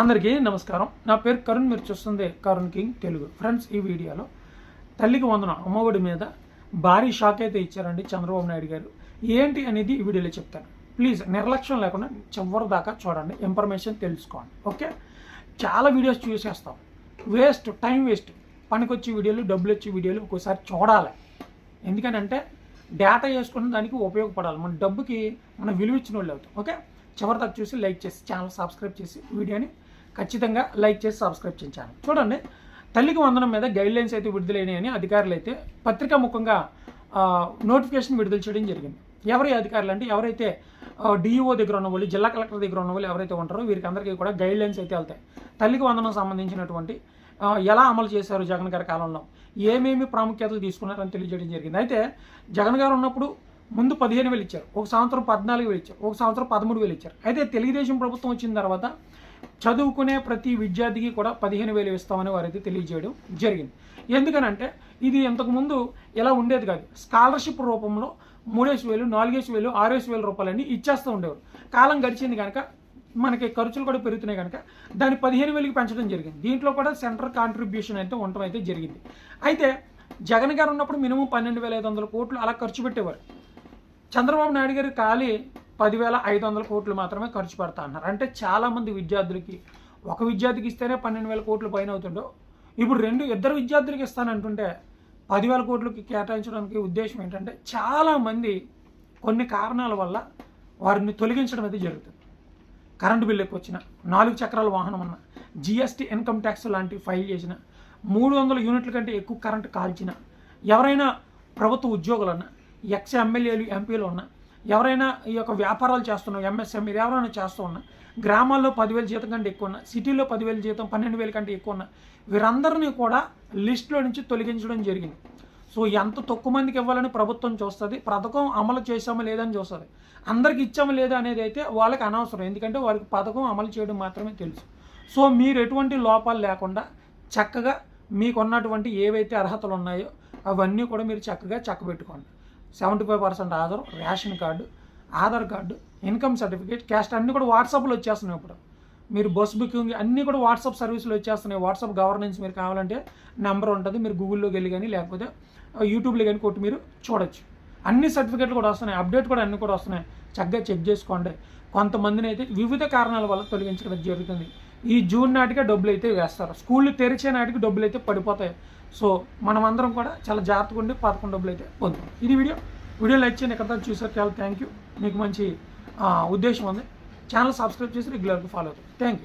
అందరికీ నమస్కారం. నా పేరు కరుణ్ మీరు చూస్తుంది కరుణ్ కింగ్ తెలుగు. ఫ్రెండ్స్ ఈ వీడియోలో తల్లికి వందన అమ్మఒడి మీద భారీ షాక్ అయితే ఇచ్చారండి చంద్రబాబు నాయుడు గారు. ఏంటి అనేది ఈ వీడియోలో చెప్తాను. ప్లీజ్ నిర్లక్ష్యం లేకుండా చివరి దాకా చూడండి. ఇన్ఫర్మేషన్ తెలుసుకోండి. ఓకే? చాలా వీడియోస్ చూసేస్తాం. Waste time waste. పనికొచ్చే వీడియోలు డబ్బులు వచ్చే వీడియోలు ఒక్కోసారి చూడాలి. ఎందుకనంటే డేటా చేసుకున్న దానికి ఉపయోగపడాలి. మన డబ్బుకి మనం విలువ ఇచ్చిన వాళ్ళు అవుతాం. ఓకే? చివరి దాకా చూసి లైక్ చేసి ఛానల్ సబ్స్క్రైబ్ చేసి వీడియోని ఖచ్చితంగా లైక్ చేసి సబ్స్క్రైబ్ చేయించాను చూడండి తల్లికి వందనం మీద గైడ్ లైన్స్ అయితే విడుదలైనాయని అధికారులు అయితే పత్రికా ముఖంగా నోటిఫికేషన్ విడుదల చేయడం జరిగింది. ఎవరి అధికారులు అంటే ఎవరైతే డిఈఓ దగ్గర ఉన్న వాళ్ళు జిల్లా కలెక్టర్ దగ్గర ఉన్న వాళ్ళు ఎవరైతే ఉంటారో వీరికి అందరికీ కూడా గైడ్ లైన్స్ అయితే వెళ్తాయి. తల్లికి వందనం సంబంధించినటువంటి ఎలా అమలు చేశారు జగన్ గారి కాలంలో ఏమేమి ప్రాముఖ్యతలు తీసుకున్నారని తెలియజేయడం జరిగింది. అయితే జగన్ గారు ఉన్నప్పుడు ముందు పదిహేను వేలు ఇచ్చారు ఒక సంవత్సరం పద్నాలుగు వేలు ఇచ్చారు ఒక సంవత్సరం పదమూడు వేలు ఇచ్చారు. అయితే తెలుగుదేశం ప్రభుత్వం వచ్చిన తర్వాత చదువుకునే ప్రతి విద్యార్థికి కూడా పదిహేను వేలు ఇస్తామని వారైతే తెలియజేయడం జరిగింది. ఎందుకనంటే ఇది ఇంతకుముందు ఇలా ఉండేది కాదు. స్కాలర్షిప్ రూపంలో మూడేసి వేలు నాలుగేసి వేలు ఆరేసి వేల రూపాయలని ఇచ్చేస్తూ ఉండేవారు. కాలం గడిచింది కనుక మనకి ఖర్చులు కూడా పెరుగుతున్నాయి కనుక దాన్ని పదిహేను వేలకి పెంచడం జరిగింది. దీంట్లో కూడా సెంట్రల్ కాంట్రిబ్యూషన్ అయితే ఉండటం అయితే జరిగింది. అయితే జగన్ గారు ఉన్నప్పుడు మినిమం పన్నెండు వేల ఐదు వందల కోట్లు అలా ఖర్చు పెట్టేవారు. చంద్రబాబు నాయుడు గారు ఖాళీ పదివేల ఐదు వందల కోట్లు మాత్రమే ఖర్చు పెడతా అన్నారు. అంటే చాలామంది విద్యార్థులకి ఒక విద్యార్థికి ఇస్తేనే పన్నెండు వేల కోట్లు పైన అవుతుండో. ఇప్పుడు రెండు ఇద్దరు విద్యార్థులకి ఇస్తానంటుంటే పదివేల కోట్లకి కేటాయించడానికి ఉద్దేశం ఏంటంటే చాలామంది కొన్ని కారణాల వల్ల వారిని తొలగించడం అయితే జరుగుతుంది. కరెంటు బిల్లు ఎక్కువ వచ్చిన నాలుగు చక్రాల వాహనం అన్న జిఎస్టీ ఇన్కమ్ ట్యాక్స్ లాంటివి ఫైల్ చేసిన మూడు వందల యూనిట్ల కంటే ఎక్కువ కరెంటు కాల్చిన ఎవరైనా ప్రభుత్వ ఉద్యోగులన్నా ఎక్స్ ఎమ్మెల్యేలు ఎంపీలు ఉన్నా ఎవరైనా ఈ యొక్క వ్యాపారాలు చేస్తున్నా ఎంఎస్ఎంఈ ఎవరైనా చేస్తూ ఉన్నా గ్రామాల్లో పదివేల జీతం కంటే ఎక్కువ ఉన్నా సిటీలో పదివేల జీతం పన్నెండు వేల కంటే ఎక్కువ ఉన్నా వీరందరినీ కూడా లిస్టులో నుంచి తొలగించడం జరిగింది. సో ఎంత తక్కువ మందికి ఇవ్వాలని ప్రభుత్వం చూస్తుంది పథకం అమలు చేసామా లేదని చూస్తుంది. అందరికి ఇచ్చామా లేదా అనేది అయితే వాళ్ళకి అనవసరం ఎందుకంటే వారికి పథకం అమలు చేయడం మాత్రమే తెలుసు. సో మీరు ఎటువంటి లోపాలు లేకుండా చక్కగా మీకున్నటువంటి ఏవైతే అర్హతలు ఉన్నాయో అవన్నీ కూడా మీరు చక్కగా చక్కబెట్టుకోండి. Seventy five percent Aadhaar ration card Aadhaar card income certificate caste అన్నీ కూడా వాట్సాప్లో వచ్చేస్తున్నాయి ఇప్పుడు. మీరు బస్ బుకింగ్ అన్నీ కూడా వాట్సాప్ సర్వీసులు వచ్చేస్తున్నాయి. వాట్సాప్ గవర్నెన్స్ మీరు కావాలంటే నెంబర్ ఉంటుంది. మీరు గూగుల్లోకి వెళ్ళి కానీ లేకపోతే యూట్యూబ్లో కానీ కొట్టి మీరు చూడొచ్చు. అన్ని సర్టిఫికేట్లు కూడా వస్తున్నాయి. అప్డేట్ కూడా అన్నీ కూడా వస్తున్నాయి. చక్కగా చెక్ చేసుకోండి. కొంతమందిని అయితే వివిధ కారణాల వల్ల తొలగించడం జరుగుతుంది. ఈ జూన్ నాటికే డబ్బులు అయితే వేస్తారు. స్కూళ్ళు తెరిచే నాటికి డబ్బులు అయితే పడిపోతాయి. సో మనం అందరం కూడా చాలా జాగ్రత్తగా ఉండి పదకొండు డబ్బులు అయితే పొందుతాం. ఇది వీడియో. వీడియో లైక్ చేయండి ఎక్కడ చూసారు చాలా థ్యాంక్ యూ మీకు మంచి ఉద్దేశం ఉంది. ఛానల్ సబ్స్క్రైబ్ చేసి రెగ్యులర్గా ఫాలో అవుతుంది థ్యాంక్ యూ